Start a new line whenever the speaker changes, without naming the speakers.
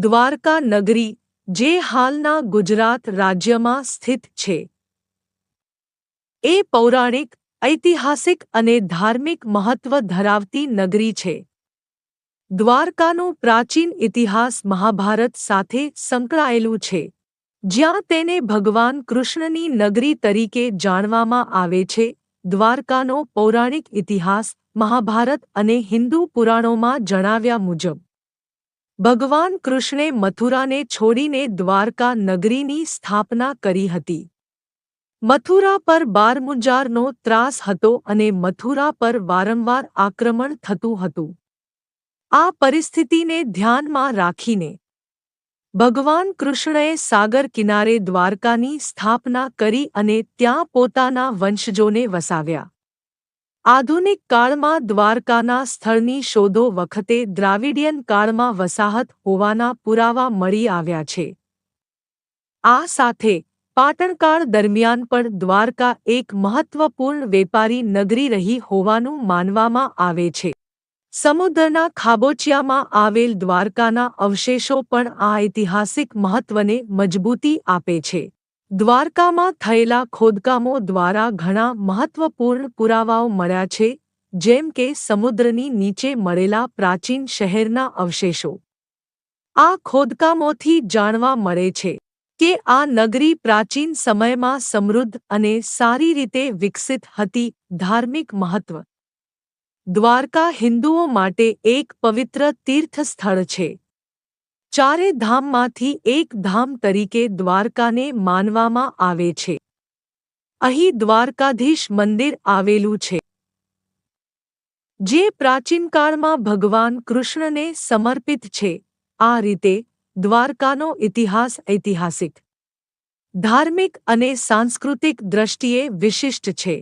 દ્વારકા નગરી, જે હાલના ગુજરાત રાજ્યમાં સ્થિત છે. એ પૌરાણિક, ઐતિહાસિક અને ધાર્મિક મહત્વ ધરાવતી નગરી છે. દ્વારકાનો પ્રાચીન ઇતિહાસ મહાભારત સાથે સંકળાયેલું છે. જ્યાં તેને ભગવાન કૃષ્ણની નગરી તરીકે જાણવામાં આવે છે. દ્વારકાનો પૌરાણિક ઇતિહાસ મહાભારત અને હિન્દુ પુરાણોમાં જણાવ્યા મુજબ ભગવાન કૃષ્ણે મથુરાને છોડીને દ્વારકા નગરીની સ્થાપના કરી હતી. મથુરા પર બારમુંજારનો ત્રાસ હતો અને મથુરા પર વારંવાર આક્રમણ થતું હતું. આ પરિસ્થિતિને ધ્યાનમાં રાખીને ભગવાન કૃષ્ણએ સાગર કિનારે દ્વારકાની સ્થાપના કરી અને ત્યાં પોતાના વંશજોને વસાવ્યા. આધુનિક કાળમાં દ્વારકાના સ્થળની શોધો વખતે દ્રાવિડિયન કાળમાં વસાહત હોવાના પુરાવા મળી આવ્યા છે. આ સાથે પાટણકાળ દરમિયાન પણ દ્વારકા એક મહત્વપૂર્ણ વેપારી નગરી રહી હોવાનું માનવામાં આવે છે. સમુદ્રના ખાબોચિયામાં આવેલ દ્વારકાના અવશેષો પણ આ ઐતિહાસિક મહત્વને મજબૂતી આપે છે. દ્વારકામાં થયેલા ખોદકામો દ્વારા ઘણા મહત્વપૂર્ણ પુરાવાઓ મળ્યા છે, જેમ કે સમુદ્રની નીચે મળેલા પ્રાચીન શહેરના અવશેષો. આ ખોદકામોથી જાણવા મળે છે કે આ નગરી પ્રાચીન સમયમાં સમૃદ્ધ અને સારી રીતે વિકસિત હતી, ધાર્મિક મહત્વ. દ્વારકા હિન્દુઓ માટે એક પવિત્ર તીર્થસ્થળ છે. ચારે ધામમાંથી એક ધામ તરીકે દ્વારકાને માનવામાં આવે છે. અહીં દ્વારકાધીશ મંદિર આવેલું છે. જે પ્રાચીનકાળમાં ભગવાન કૃષ્ણને સમર્પિત છે. આ રીતે દ્વારકાનો ઇતિહાસ ઐતિહાસિક, ધાર્મિક અને સાંસ્કૃતિક દ્રષ્ટિએ વિશિષ્ટ છે.